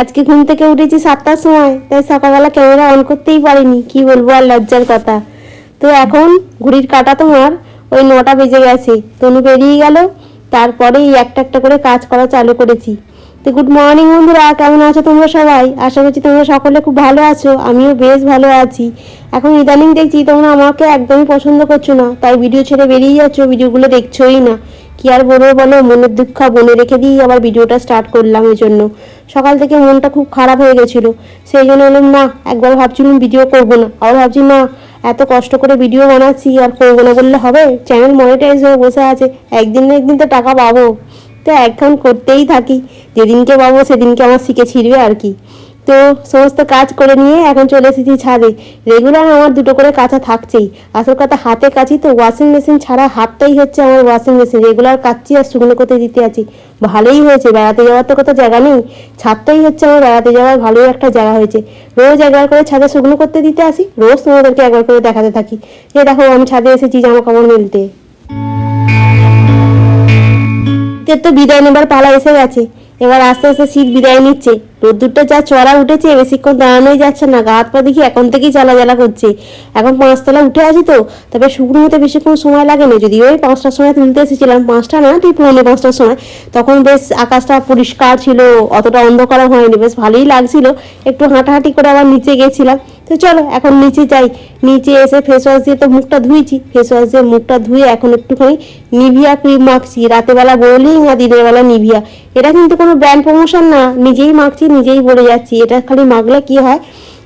আজকে ঘুম থেকে উঠেছি সাতটার সময়, তাই সকালবেলা ক্যামেরা অন করতেই পারিনি, কি বলব আর লজ্জার কথা। তো এখন ঘুড়ির কাটা তোমার, ওই নটা বেজে গেছে। তনু বেরিয়ে গেল, তারপরে এই একটা একটা করে কাজ করা চালু করেছি। তো গুড মর্নিং বন্ধুরা, কেমন আছো তোমরা সবাই? আশা করছি তোমরা সকলে খুব ভালো আছো, আমিও বেশ ভালো আছি। এখন ইদানিং দেখছি তোমরা আমাকে একদমই পছন্দ করছ না, তাই ভিডিও ছেড়ে বেরিয়ে যাচ্ছ ভিডিওগুলো দেখছোই না। কি আর বলব বলো? মনের দুঃখ বনে রেখে দিয়ে আবার ভিডিওটা স্টার্ট করলাম এই জন্য। সকাল থেকে মনটা খুব খারাপ হয়ে গেছিল। সেই জন্য বললাম, না, একবার ভাবছিলাম ভিডিও করব না। আবার ভাবছি, না, এত কষ্ট করে ভিডিও বানাচ্ছি, আর করব না বললে হবে? চ্যানেল মনিটাইজ হয়ে বসে আছে। একদিন না একদিন তো টাকা পাবো। তো এখন করতেই থাকি। যেদিনকে পাবো, সেদিনকে আমার শিখে ছিড়বে আর কি। তো সমস্ত কাজ করে নিয়ে এখন চলে এসেছি ছাদে। রেগুলার আমার দুটো করে কাঁচা থাকছেই। আসল কথা হাতে কাচি তো ওয়াশিং মেশিন ছাড়া হাতটাই হচ্ছে আমার ওয়াশিং মেশিন রেগুলার কাচ্ছি আর শুকনো করতে দিতে আছি। ভালোই হয়েছে, বেড়াতে যাওয়ার তো কোথাও জায়গা নেই। ছাদটাই হচ্ছে আমার বেড়াতে যাওয়ার ভালোই একটা জায়গা হয়েছে। রোজ একবার করে ছাদে শুকনো করতে দিতে আসি, রোজ তোমাদেরকে একবার করে দেখাতে থাকি। যে দেখো, আমি ছাদে এসেছি জামা কাপড় মেলতে। শীতের তো বিদায় নেবার পালা এসে গেছে। এবার আস্তে আস্তে শীত বিদায় নিচ্ছে। রোদ্দুরটা যা চড়া উঠেছে বেশিক্ষণ দাঁড়ানোই যাচ্ছে না। গা হাত পা দেখি এখন থেকেই জ্বালা জ্বালা করছে। এখন পাঁচতলা উঠে আছি তো, তবে শুকনো হতে বেশিক্ষণ সময় লাগে না। যদি ওই পাঁচটার সময় তুলতে এসেছিলাম, পাঁচটা না, ঠিক পৌনে পাঁচটার সময়। তখন বেশ আকাশটা পরিষ্কার ছিল, অতটা অন্ধকারও হয়নি, বেশ ভালোই লাগছিল। একটু হাঁটাহাঁটি করে আবার নিচে গেছিলাম। তো চলো, এখন নিচে যাই। নিচে এসে ফেস ওয়াশ দিয়ে তো মুখটা ধুয়েছি। ফেস ওয়াশ দিয়ে মুখটা ধুয়ে এখন একটুখানি নিভিয়া ক্রিম মাখছি। রাতেবেলা বোলিং আর দিনের বেলা নিভিয়া। এটা কিন্তু কোনো ব্র্যান্ড প্রমোশন না। নিজেই মাখছি, নিজেই বলে যাচ্ছি। এটা খালি মাখলে কি হয়?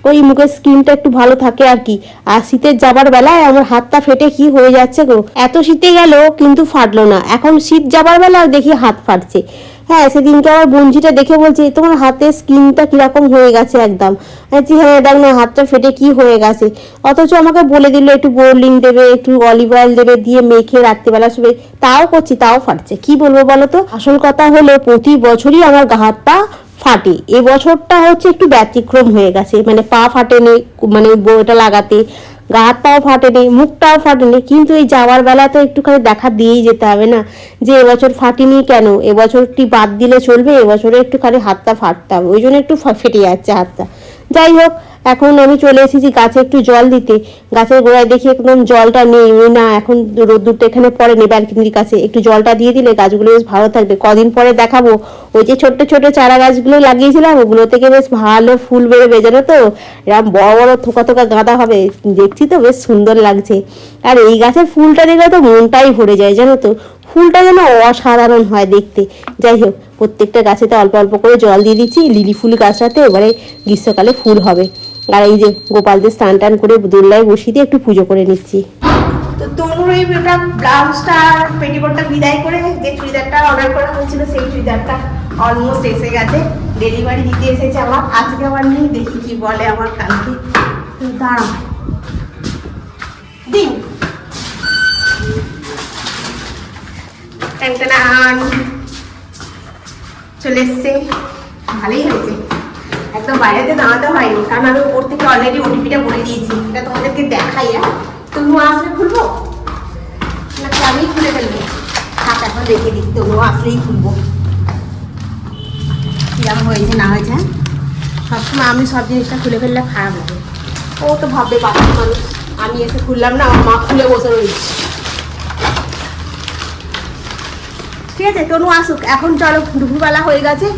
ওই মুখের স্কিনটা একটু ভালো থাকে আর কি। আর শীতের যাবার বেলায় আমার হাতটা ফেটে কি হয়ে যাচ্ছে গো? এত শীতে গেল, কিন্তু ফাটলো না। এখন শীত যাবার বেলায় দেখি হাত ফাটছে। হ্যাঁ সেদিনকে আমার বঞ্জিটা দেখে বলছে, তোমার হাতের স্কিনটা কীরকম হয়ে গেছে একদম? বলছি হ্যাঁ দেখ না, হাতটা ফেটে কি হয়ে গেছে? অথচ আমাকে বলে দিল, একটু বোর্লিং দেবে, একটু অলিভ অয়েল দেবে, দিয়ে মেখে রাত্রিবেলা শুবে তাও করছি, তাও ফাটছে। কি বলব বলো তো? আসল কথা হলো, প্রতি বছরই আমার গা হাত পা ফাটে। এবছরটা বছরটা হচ্ছে একটু ব্যতিক্রম হয়ে গেছে। মানে পা ফাটেনি মানে বইটা লাগাতে, গা হাত পাও ফাটেনি, মুখটাও ফাটেনি। কিন্তু এই যাওয়ার বেলা তো একটুখানি দেখা দিয়েই যেতে হবে না? যে এবছর ফাটেনি কেন? এবছরটি বাদ দিলে চলবে? এবছরে একটুখানি হাতটা ফাটতে হবে। ওই জন্য একটু ফেটে যাচ্ছে হাতটা। যাই হোক এখন আমি চলে এসেছি গাছে একটু জল দিতে। গাছের গোড়ায় দেখি একদম জলটা নেই। না, এখন রোদ্দুরটা এখানে পড়েনি ব্যালকনির কাছে। একটু জলটা দিয়ে দিলে গাছগুলো বেশ ভালো থাকবে। কদিন পরে দেখাবো। ওই যে ছোট্ট ছোট চারা গাছগুলো লাগিয়েছিলাম, ওগুলো থেকে বেশ ভালো ফুল বেরোবে জানো তো? এরকম বড় বড় থোকা থোকা গাঁদা হবে। দেখছি তো বেশ সুন্দর লাগছে। আর এই গাছের ফুলটা দেখলে তো মনটাই ভরে যায়, জানো তো? ফুলটা যেন অসাধারণ হয় দেখতে। যাই হোক, প্রত্যেকটা গাছেতে অল্প অল্প করে জল দিয়ে দিচ্ছি। লিলি ফুল গাছটাতে এবারে গ্রীষ্মকালে ফুল হবে। আর এই যে গোপালদের স্নান টান করে দোল্লায় বসিয়ে দিয়ে একটু পুজো করে নিচ্ছি। তো ব্লাউজটা পেটিকোটটা বিদায় করে যে চুড়িদারটা অর্ডার করা হয়েছিল, সেই চুড়িদারটা অলমোস্ট এসে গেছে। ডেলিভারি দিতে এসেছে আমার। আজকে আবার কি বলে আমার দিন। চলে এসছে। ভালোই হয়েছে। একদম বাইরেতে দাঁড়াতে হয়নি কারণ আমি ওপর থেকে অলরেডি ওটিপিটা বলে দিয়েছি। এটা তোমাদেরকে দেখাই আর তনু আসলে খুলবো? নাকি আমি খুলে ফেলব? থাক, এখন রেখে দিই তনু আসলেই খুলবো। কীরকম হয়েছে, না হয়েছে হ্যাঁ? সবসময় আমি সব জিনিসটা খুলে ফেললে খারাপ লাগে। ও তো ভাববে বাচ্চা মানুষ। আমি এসে খুললাম না, আমার মা খুলে বসে রয়েছে। ঠিক আছে, তনু আসুক। এখন চলো দুপুরবেলা হয়ে গেছে।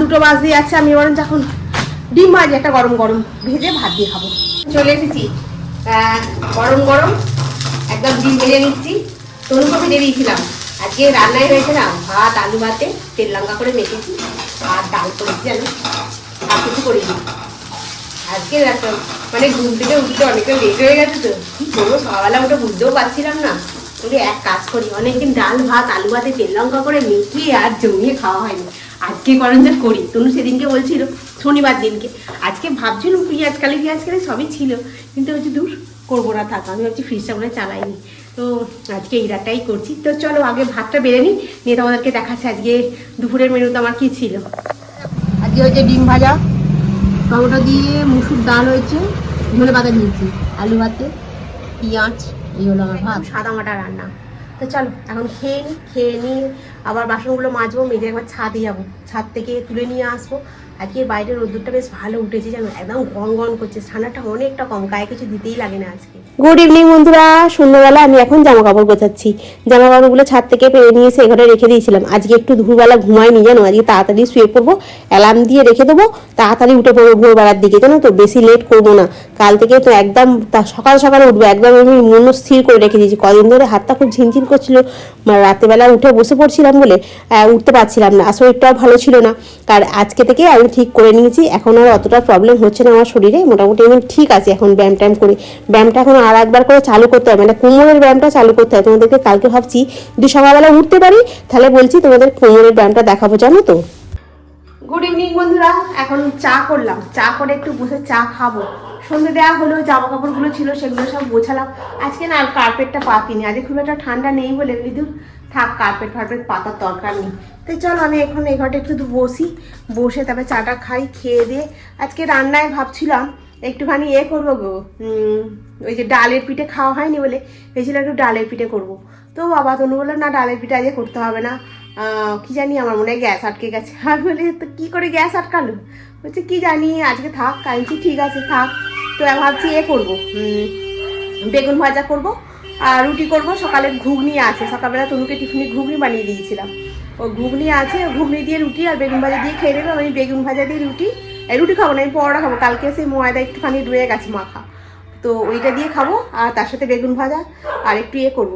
দুটো বাজতে যাচ্ছে, আমি বরঞ্চ এখন ডিম ভাজি, একটা গরম গরম ভেজে ভাত দিয়ে খাব। চলে এসেছি। গরম গরম, একদম ডিম ভেজে নিচ্ছি। তনু কপি দিয়ে দিয়েছিলাম আজকে রান্নায় হয়েছে না, ভাত, আলু ভাতে, তেল লঙ্কা করে মেখেছি, আর ডাল করেছি আমি। আর কিছু করিনি। আজকে মানে ঘুম থেকে উঠতে অনেকটা লেট হয়ে গেছে তো। কি করব, সকালবেলা উঠে বুঝতেও পারছিলাম না। বলি, এক কাজ করি, অনেকদিন ডাল, ভাত, আলু ভাতে, তেল লঙ্কা করে মেখে আর জমিয়ে খাওয়া হয়নি। আজকে করেন যে করি। তনু সেদিনকে বলছিল শনিবার দিনকে। আজকে ভাবছিলাম পেঁয়াজ কালি পেঁয়াজ কালি সবই ছিল। কিন্তু হচ্ছে দূর করব না থাক আমি ভাবছি ফ্রিজটা মনে চালাইনি। তো আজকে এই রাতটাই করছি। তো চলো আগে ভাতটা বেড়ে নিই নিয়ে তোমাদেরকে দেখাচ্ছি আজকে দুপুরের মেনুতে আমার কি ছিল। আজকে হচ্ছে ডিম ভাজা টমেটো দিয়ে মুসুর ডাল হয়েছে ধনে পাতা দিয়েছি আলু ভাতে পেঁয়াজ এই হলো আমার ভাত। সাদা মাটা রান্না। তো চলো, এখন খেয়ে নিই খেয়ে নিয়ে আবার বাসনগুলো মাজবো, মেজে একবার ছাদে যাব। ছাদ থেকে তুলে নিয়ে আসব। আজকে বাইরের রোদ্দুরটা বেশ ভালো উঠেছে জানো একদম গন গন করছে। ঠান্ডাটা অনেকটা কম, গায়ে কিছু দিতেই লাগে না আজকে। গুড ইভিনিং বন্ধুরা, সন্ধ্যাবেলা আমি এখন জামা কাপড় গোছাচ্ছি। জামা কাপড়গুলো ছাদ থেকে পেয়ে নিয়ে এসে ঘরে রেখে দিয়েছিলাম। আজকে একটু দুপুরবেলা ঘুমাইনি, জানো? আজকে তাড়াতাড়ি শুয়ে পড়ব, অ্যালার্ম দিয়ে রেখে দেবো, তাড়াতাড়ি উঠে পড়ব ভোরবেলার দিকে। জানো তো, বেশি লেট করব না। কাল থেকে তো একদম সকাল সকালে উঠবো, একদম আমি মন স্থির করে রেখে দিয়েছি। কদিন ধরে হাতটা খুব ঝিনঝিন করছিল। মানে রাতেবেলা উঠে বসে পড়ছিলাম বলে উঠতে পারছিলাম না। আর শরীরটাও ভালো ছিল না। আর আজকে থেকে আমি ঠিক করে নিয়েছি। এখন আর অতটা প্রবলেম হচ্ছে না আমার শরীরে। মোটামুটি আমি ঠিক আছে এখন ব্যায়াম ট্যায়াম করে। ব্যায়ামটা এখন আর একবার করে চালু করতে হবে। মানে কোমরের ব্যায়ামটা চালু করতে হবে। তোমাদেরকে কালকে ভাবছি যদি সকালবেলা উঠতে পারি, তাহলে বলছি তোমাদের কোমরের ব্যায়ামটা দেখাবো, জানো তো? গুড ইভিনিং বন্ধুরা। এখন চা করলাম। চা করে একটু বসে চা খাব। সন্ধে দেওয়া হলো জামা কাপড়গুলো ছিল, সেগুলো সব গোছালাম। আজকে না কার্পেটটা পাতিনি। আজকে খুব একটা ঠান্ডা নেই বলে, বিদ্যুৎ থাক কার্পেট ফার্পেট পাতার দরকার নেই তো চলো, আমি এখন এই ঘরটা একটু বসি। বসে তারপরে চাটা খাই, খেয়ে দিয়ে আজকে রান্নায় ভাবছিলাম, একটুখানি এ করব গো ওই যে ডালের পিঠে খাওয়া হয়নি বলে ভেবেছিলাম একটু ডালের পিঠে করব। তো বাবা তনু বলল, না, ডালের পিঠে আজকে করতে হবে না। কি জানি, আমার মনে হয় গ্যাস আটকে গেছে। আর বলে, তো কী করে গ্যাস আটকালো? বলছে, কি জানি, আজকে থাক, কাঁদছি, ঠিক আছে, থাক। তো ভাবছি এ করব বেগুন ভাজা করব। আর রুটি করব। সকালে ঘুগনি আছে। সকালবেলা তনুকে টিফিনে ঘুগনি বানিয়ে দিয়েছিলাম। ও ঘুগনি আছে ঘুগনি দিয়ে রুটি আর বেগুন ভাজা দিয়ে খেয়ে নেবে। আমি বেগুন ভাজা দিয়ে রুটি রুটি খাব না, আমি পরোটা খাব। কালকে সেই ময়দা একটুখানি রয়ে গেছে মাখা। তো ওইটা দিয়ে খাব আর তার সাথে বেগুন ভাজা আর একটু ইয়ে করব।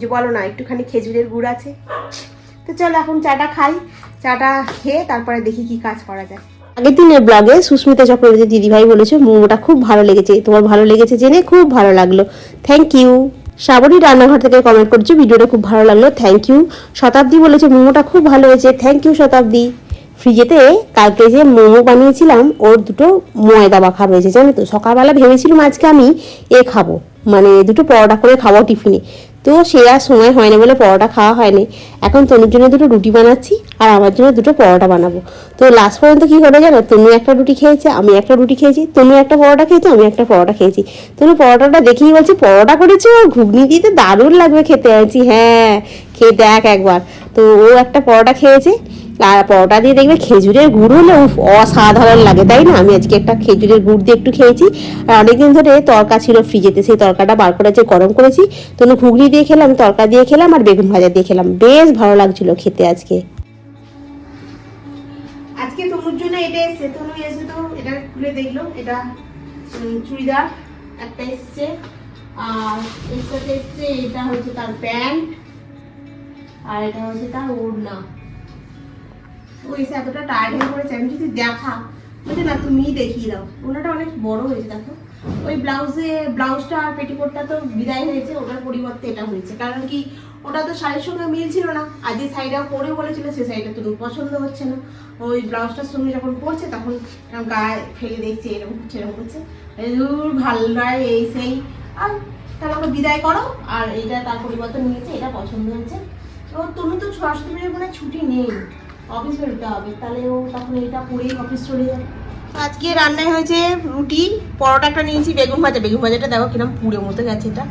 যে বলো না, একটুখানি খেজুরের গুড় আছে। তো চলো এখন চাটা খাই। চাটা খেয়ে তারপরে দেখি কি কাজ করা যায়। আগের দিনের ব্লগে সুস্মিতা চক্রবর্তী দিদিভাই বলেছে, মোমোটা খুব ভালো লেগেছে। তোমার ভালো লেগেছে জেনে খুব ভালো লাগল। থ্যাংক ইউ শ্রাবণী রান্নাঘর থেকে কমেন্ট করছে, ভিডিওটা খুব ভালো লাগল থ্যাংক ইউ শতাব্দী বলেছে, মোমোটা খুব ভালো হয়েছে থ্যাংক ইউ শতাব্দী। ফ্রিজেতে কালকে যে মোমো বানিয়েছিলাম, ওর দুটো ময়দা মাখা রয়েছে, জানো তো? সকালবেলা ভেবেছিলাম আজকে আমি এ খাব মানে দুটো পরোটা করে খাব টিফিনে তো সে আর সময় হয়নি বলে পরোটা খাওয়া হয়নি। এখন তনুর জন্য দুটো রুটি বানাচ্ছি আর আমার জন্য দুটো পরোটা বানাবো। তো লাস্ট পর্যন্ত কী হলো জানো? তনু একটা রুটি খেয়েছে, আমি একটা রুটি খেয়েছি, তনু একটা পরোটা খেয়েছি, আমি একটা পরোটা খেয়েছি। তনু পরোটাটা দেখেই বলছে, পরোটা করেছে? ও ঘুগনি দিতে দারুণ লাগবে খেতে। আছি হ্যাঁ খেয়ে দেখ একবার। তো ও একটা পরোটা খেয়েছে পরোটা দিয়ে দেখবে খেজুরের গুড় হলে অসাধারণ লাগে, তাই না? আমি আজকে একটা খেজুরের গুড় দিয়ে একটু খেয়েছি। আর অনেকদিন ধরে তরকা ছিল ফ্রিজেতে, সেই তরকাটা বার করে যে গরম করেছি। তনু ঘুগনি দিয়ে খেলাম, তরকা দিয়ে খেলাম আর বেগুন ভাজা দিয়ে খেলাম। বেশ ভালো লাগছিল খেতে আজকে। আজকে জন্য এটা তনু এসে তো, এটা খুলে দেখল। এটা চুড়িদার একটা এসছে। আর এর সাথে এসছে, এটা হচ্ছে তার প্যান্ট। আর এটা হচ্ছে তার ওড়না। ও এসে এতটা টায়ার্ড পড়েছে, আমি যদি দেখা বলছে, না, তুমিই দেখিয়ে দাও। ওনাটা অনেক বড় হয়েছে, দেখো। ওই ব্লাউজে ব্লাউজটা আর পেটিকোটটা তো বিদায় হয়েছে, ওটার পরিবর্তে এটা হয়েছে। কারণ কি, ওটা তো শাড়ির সঙ্গে মিল ছিল না। আর যে শাড়িটা পরে বলেছিল, সে শাড়িটা তো পছন্দ হচ্ছে না। ওই ব্লাউজটার সঙ্গে যখন পরছে, তখন গায়ে ফেলে দেখছে, এরকম হচ্ছে, এরকম এই দূর ভালো নয় এই সেই। আর তাহলে ওকে বিদায় করো, আর এইটা তার পরিবর্তন নিয়েছে এটা পছন্দ হয়েছে। ও তুমি তো সরস্বতী পুজোর মনে ছুটি নেই। অফিস বেরোতে হবে তাহলে ও তখন এটা পরেই অফিস চলে যাবে আজকে রান্নায় হয়েছে রুটি পরোটাটা নিয়েছি বেগুন ভাজা। বেগুন ভাজাটা দেখো কিরম পুড়ে মতো গেছে এটা।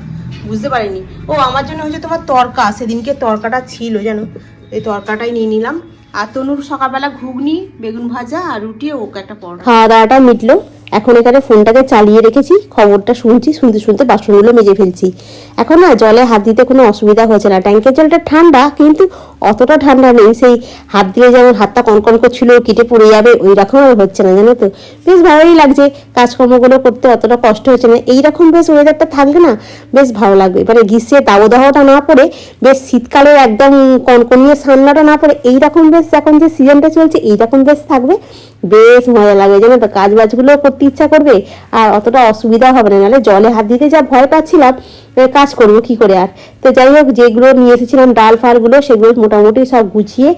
বুঝতে পারিনি। ও আমার জন্য হচ্ছে তোমার তরকা। সেদিনকে তরকাটা ছিল জানো? এই তরকাটাই নিয়ে নিলাম। আর তনুর সকালবেলা ঘুগনি বেগুন ভাজা আর রুটি ও ওকে একটা পরোটা। খাওয়া দাওয়াটা মিটলো। এখন এখানে ফোনটাকে চালিয়ে রেখেছি খবরটা শুনছি শুনতে শুনতে বাসনগুলো মেজে ফেলছি। এখন না জলে হাত দিতে কোনো অসুবিধা হয়েছে না। ট্যাঙ্কের জলটা ঠান্ডা কিন্তু অতটা ঠান্ডা নেই, সেই হাত দিয়ে যেমন হাতটা কনকন করছিল কেটে পড়ে যাবে, ওই রকম আর হচ্ছে না, জানো তো? বেশ ভালোই লাগছে, কাজকর্মগুলো করতে অতটা কষ্ট হচ্ছে না। এইরকম বেশ ওয়েদারটা থাকলে না, বেশ ভালো লাগবে। মানে গ্রীষ্মে দাবদাহটা না পড়ে, বেশ শীতকালে একদম কনকনিয়ে ঠান্ডাটা না পড়ে এইরকম বেশ এখন যে সিজনটা চলছে এইরকম বেশ থাকবে, বেশ মজা লাগে জানো তো? কাজ বাজগুলোও করতে ইচ্ছা করবে, আর অতটা অসুবিধা হবে না। নাহলে জলে হাত দিতে যা ভয় পাচ্ছিলাম কাজ করব, কি করে আর? তো যাই হোক, যেগুলো নিয়ে এসেছিলাম, ডাল, ফালগুলো, সেগুলো মোটামুটি সব গুছিয়ে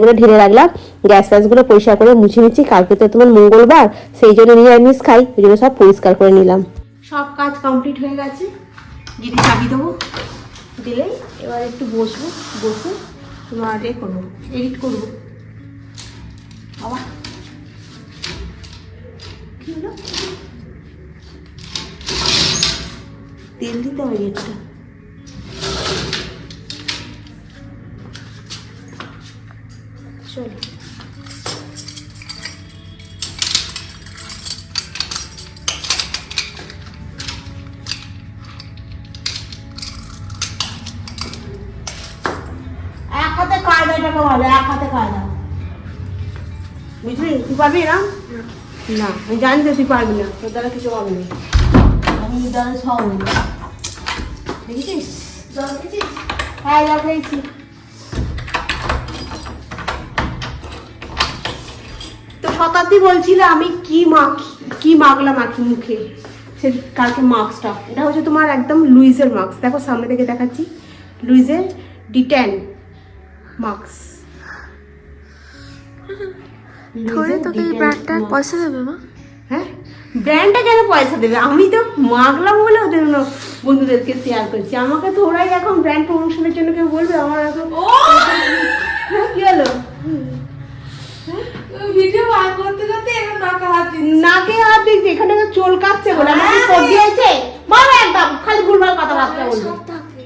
করে ঢেলে রাখলাম। গ্যাস ফ্যাসগুলো পরিষ্কার করে মুছে নিচ্ছি। কালকে তো তোমার মঙ্গলবার, সেই জন্য নিরামিষ খাই, ওই জন্য সব পরিষ্কার করে নিলাম। সব কাজ কমপ্লিট হয়ে গেছে। গেটে চাবি দেবো, দিলেই এবার একটু বসবো, বসে তোমার এ করব এডিট করব। বাবা। কি হলো? তেল দিতে হবে গেটটা চলো। এক হাতে হবে এক হাতে বুঝলি? তুই পারবি না? না। আমি জানি তো তুই পারবি না তোর দ্বারা কিছু হবে না। সব দেখেছিস জল খেয়েছিস? হ্যাঁ জল খেয়েছি তো শতাব্দী বলছিল আমি কি মাখি কি মাখলাম মাখি মুখে? সে কালকে মাস্কটা এটা হচ্ছে তোমার একদম লুইজের মাস্ক দেখো সামনে থেকে দেখাচ্ছি। লুইজের ডিটেন মাস্ক ধরে তোকে এই ব্র্যান্ডটার পয়সা দেবে মা। হ্যাঁ? ব্র্যান্ডটা কেন পয়সা দেবে? আমি তো মাগলাম বলে ওদের বন্ধুদেরকে শেয়ার করছি। আমাকে তো ওরাই এখন ব্র্যান্ড প্রমোশনের জন্য কেউ বলবে আমার এখন হ্যাঁ, কি হলো? ভিডিও বার করতে করতে এরকম নাকা হাত দিচ্ছি। নাকে হাত দেখছি এখানে তো চুল কাটছে বলে আমার কি সর্দি হয়েছে বলো একদম খালি ভুলভাল কথাবার্তা বলবে। সব থাকে।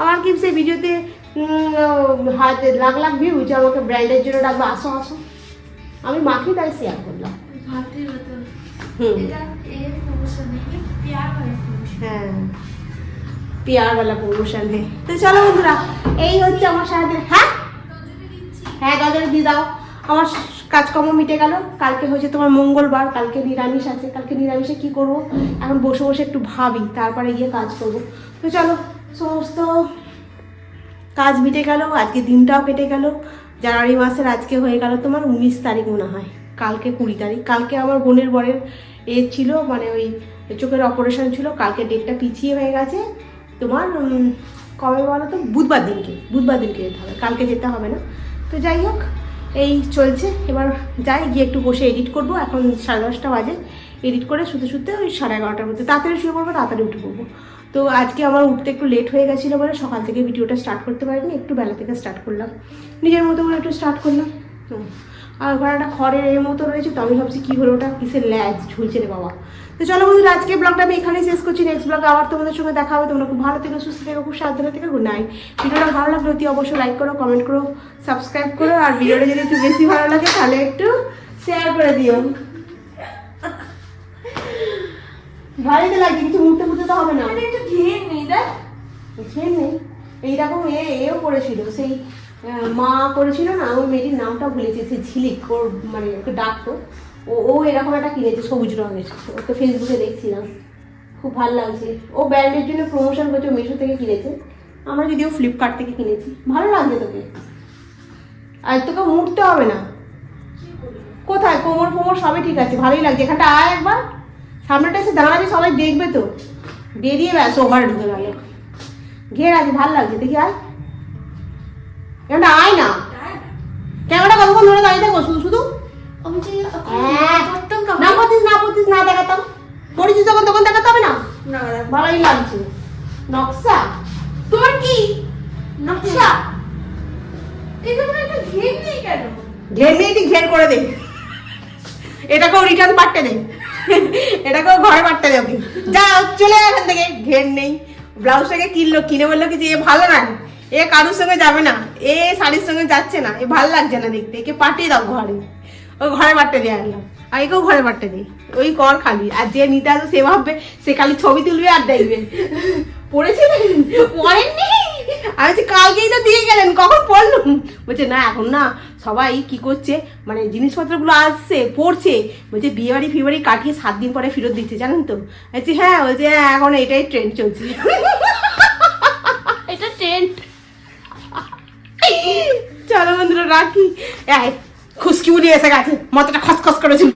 আমার কি সেই ভিডিওতে হাতে লাখ লাখ ভিউজ আমাকে ব্র্যান্ডের জন্য ডাকবে আসো আসো। আমি মাখি তাই শেয়ার করলাম। হ্যাঁ। পেয়ারওয়ালা প্রমোশন হে। তো চলো এই হচ্ছে আমার হ্যাঁ? হ্যাঁ আমার কাজকর্ম মিটে গেল। কালকে তোমার মঙ্গলবার, কালকে নিরামিষ আছে। কালকে নিরামিষে কি করব? এখন বসে বসে একটু ভাবি, তারপরে গিয়ে কাজ করব। তো চলো, সমস্ত কাজ মিটে গেল, আজকে দিনটাও কেটে গেল। জানুয়ারি মাসের আজকে হয়ে গেল তোমার উনিশ তারিখ মনে হয়। কালকে কুড়ি তারিখ। কালকে আমার বোনের বরের এ ছিল মানে ওই চোখের অপারেশন ছিল। কালকে ডেটটা পিছিয়ে হয়ে গেছে। তোমার কবে বলো তো বুধবার দিনকে। বুধবার দিনকে যেতে হবে। কালকে যেতে হবে না। তো যাই হোক, এই চলছে। এবার যাই, গিয়ে একটু বসে এডিট করব। এখন সাড়ে দশটা বাজে। এডিট করে শুতে শুতে ওই সাড়ে এগারোটার মধ্যে তাড়াতাড়ি শুয়ে পড়ব, তাড়াতাড়ি উঠে পড়ব। তো আজকে আমার উঠতে একটু লেট হয়ে গেছিল বলে সকাল থেকে ভিডিওটা স্টার্ট করতে পারিনি, একটু বেলা থেকে স্টার্ট করলাম। নিজের মতো করে একটু স্টার্ট করলাম। আর ওখানে একটা খড়ের এর মতো রয়েছে, তো আমি ভাবছি কী হলো ওটা? কিসের ল্যাজ? ঝুলছে রে বাবা। তো চলো বন্ধুরা আজকে ব্লগটা আমি এখানেই শেষ করছি। নেক্সট ব্লগে আবার তোমাদের সঙ্গে দেখা হবে। তোমরা খুব ভালো থেকে, সুস্থ থেকে, খুব সাবধানে থেকে গুড নাইট ভিডিওটা ভালো লাগলে অতি অবশ্যই লাইক করো কমেন্ট করো সাবস্ক্রাইব করো। আর ভিডিওটা যদি একটু বেশি ভালো লাগে, তাহলে একটু শেয়ার করে দিও। ভালোই তো লাগছে কিছু মুহূর্তে মুহূর্তে তো হবে না মানে একটু ঘের নেই, দেখ। খেয়ে নেই এইরকম এ, এও করেছিল, সেই মা করেছিল না, ওই মেয়েটির নামটা ভুলেছে সে ঝিলিক, ওর মানে ওকে ডাকতো। ও ও এরকম একটা কিনেছে, সবুজ রঙের। ওকে ফেসবুকে দেখছিলাম। খুব ভালো লাগছে। ও ব্র্যান্ডের জন্য প্রমোশন করছে, ও মিশো থেকে কিনেছে। আমরা যদিও ফ্লিপকার্ট থেকে কিনেছি। ভালো লাগছে তোকে। আর তোকে মুড়তে হবে না। কোথায়? কোমর ফোমর সবই ঠিক আছে, ভালোই লাগছে। এখানটা আয় একবার। সামনেটা এসে দাঁড়াবি, সবাই দেখবে তো। বেরিয়ে ব্যাস ওভারে ঢুকে গেল। ঘের আছে ভালো লাগছে দেখি আয়। এখানটা আয় না। ক্যামেরা কতক্ষণ ধরে দাঁড়িয়ে থাকব? শুধু শুধু? হ্যাঁ। না করতিস না করতিস না দেখাতাম। করেছিস তখন তখন দেখাতে হবে না? ভালোই লাগছে। নকশা? তোর কি? নকশা? ঘের নেই ঘের তুই ঘের করে দে। এটাকেও রিটার্ন পাঠতে দে। এটাকেও ঘরে পাঠতে দে ওকে। যা চলে এখান থেকে। ঘের নেই। ব্লাউজটাকে কিনলো, কিনে বলল কি যে, এ ভালো না এ কারোর সঙ্গে যাবে না। এ শাড়ির সঙ্গে যাচ্ছে না। এ ভালো লাগছে না দেখতে। একে পাঠিয়ে দাও ঘরে। ও ঘরে পাঠতে দিয়ে আনলাম আর একেও ঘরে পাঠতে দিই। ওই কর খালি। আর যে নিতে আসবে, সে ভাববে, সে খালি ছবি তুলবে আর দেখবে। পড়েছিলেন পড়েননি আমি বলছি কালকেই তো দিয়ে গেলেন কখন পড়লুম? বলছে না এখন না সবাই কি করছে মানে জিনিসপত্রগুলো আসছে পড়ছে। বলছে বিয়ে বাড়ি ফিয়ে বাড়ি কাটিয়ে সাত দিন পরে ফেরত দিচ্ছে জানেন তো? বলছি হ্যাঁ বলছে হ্যাঁ, এখন এটাই ট্রেন্ড চলছে। এটা ট্রেন্ড চলো বন্ধুরা রাখি। খুশকি উড়িয়ে এসে গেছে মাথাটা খসখস করেছিল।